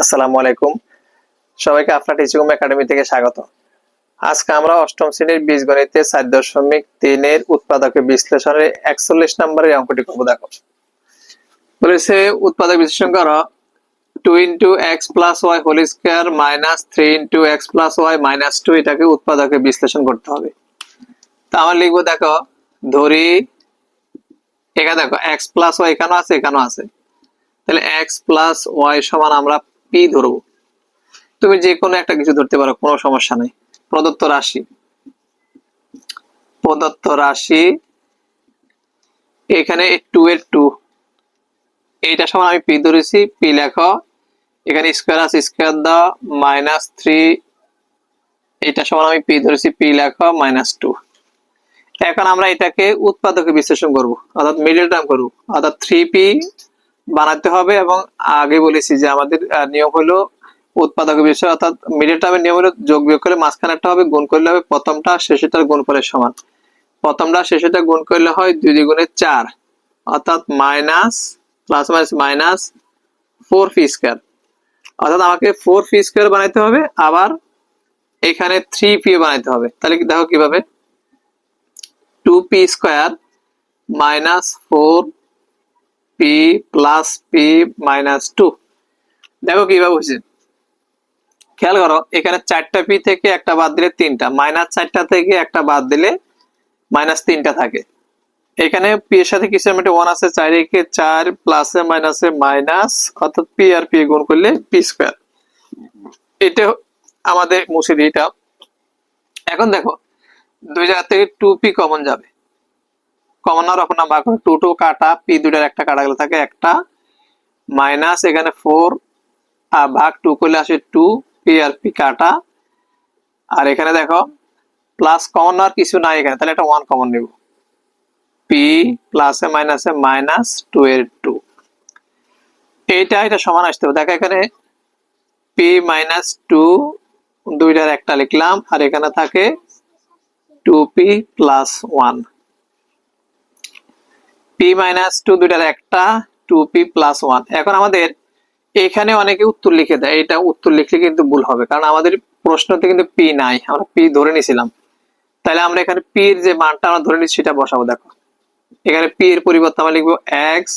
আসসালামু আলাইকুম। সবাইকে আপনার টিচিং একাডেমি থেকে স্বাগত। আজকে আমরা অষ্টম শ্রেণির বীজগণিতে চার দশমিক তিনের উৎপাদকের বিশ্লেষণের একচল্লিশ নম্বরের অঙ্কটি করব, দেখো। বলেছে উৎপাদক বিশ্লেষণ করো two into X plus Y whole square minus three into X plus Y minus two এটাকে উৎপাদকে বিশ্লেষণ করতে হবে। তা আমরা লিখব, দেখো, ধরি, এখানে দেখো এক্স প্লাস ওয়াই এখানেও আছে এখানেও আছে। তাহলে এক্স প্লাস ওয়াই সমান আমরা পি ধরবো তুমি যে কোনো একটা কিছু ধরতে পারো, কোনো সমস্যা নেই। প্রদত্ত রাশি। প্রদত্ত রাশি এখানে টু এর টু এইটা সমান আমি পি ধরেছি, পি লেখো। এখানে স্কোয়ার আছে স্কোয়ার দাও মাইনাস থ্রি এটা সমান আমি পি ধরেছি, পি লেখো মাইনাস টু এখন আমরা এটাকে উৎপাদকে বিশ্লেষণ করব। অর্থাৎ মিডল টার্ম করব। অর্থাৎ থ্রি পি বানাতে হবে এবং আগে বলেছি যে আমাদের নিয়ম হলো উৎপাদক বিষয় অর্থাৎ মিডল টার্মের নিয়ম হলো যোগ বিয়োগ করলে মাঝখানেরটা হবে, গুণ করলে হবে, প্রথমটা শেষেরটার গুণ করে সমান। প্রথমটা শেষেরটা গুণ করলে হয় দুই দ্বিগুণে চার, অর্থাৎ minus plus minus minus four P square অর্থাৎ আমাকে ফোর পি স্কোয়ার বানাইতে হবে, আবার এখানে থ্রি পি বানাইতে হবে। তাহলে দেখো কীভাবে? Two P square minus four P plus P minus two দেখো কীভাবে হয়েছে। খেয়াল করো, এখানে চারটা পি থেকে একটা বাদ দিলে তিনটা মাইনাস চারটা থেকে একটা বাদ দিলে মাইনাস তিনটা থাকে। এখানে পি এর সাথে কিছু একটা ওয়ান আছে? চার একে চার প্লাসে মাইনাসে মাইনাস অর্থাৎ পি আর পি গুণ করলে পি স্কোয়ার এটা আমাদের মুছে দিই এখন দেখো, দুই জায়গা থেকে টু পি কমন যাবে। কমন না, রকম না, ভাগ টু টু কাটা, পি দুটার একটা কাটা গেলে থাকে একটা, মাইনাস এখানে ফোর, আর ভাগ টু করলে আসে টু, পি আর পি কাটা। আর এখানে দেখো প্লাস কমন আর কিছু নাই এখানে, তাহলে একটা ওয়ান কমন নিব। পি প্লাসে মাইনাসে মাইনাস টু এর টু এইটা, এটা সমান আসতে হবে। দেখো এখানে পি মাইনাস টু দুইটার একটা লিখলাম, আর এখানে থাকে two P plus one P minus two দুইটার একটা টু পি প্লাস ওয়ান এখন আমাদের এখানে অনেকে উত্তর লিখে দেয়, এটা উত্তর লিখলে কিন্তু ভুল হবে, কারণ আমাদের প্রশ্নতে কিন্তু পি নাই, আমরা পি ধরে নিছিলাম। তাহলে আমরা এখানে পি এর যে মানটা আমরা ধরে নিচ্ছি, সেটা বসাবো, দেখো। এখানে পি এর পরিবর্তে আমরা লিখব X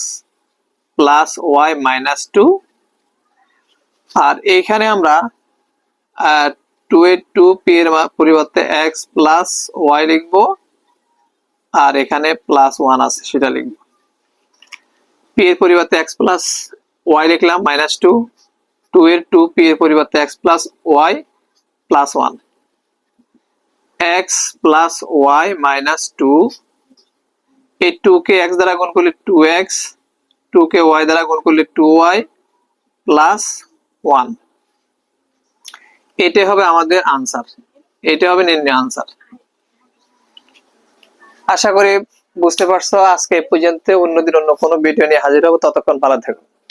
plus Y minus two আর এইখানে আমরা টু এর টু পি এর পরিবর্তে এক্স প্লাস ওয়াই লিখব। আর এখানে প্লাস ওয়ান আছে, সেটা লিখব। পি এর পরিবর্তে এক্স প্লাস ওয়াই লিখলাম মাইনাস টু টু এর টু পি এর পরিবর্তে X plus Y plus one X plus Y minus two এই টু কে এক্স দ্বারা গুণ করলে টু এক্স টু কে ওয়াই দ্বারা গুণ করলে টু ওয়াই প্লাস ওয়ান এটা হবে আমাদের আনসার এটা হবে নির্ণয় আনসার আশা করি বুঝতে পারছ, আজকে পর্যন্ত অন্যদিন অন্য কোনো ভিডিও নিয়ে হাজির হব। ততক্ষণ ভালো থাকো।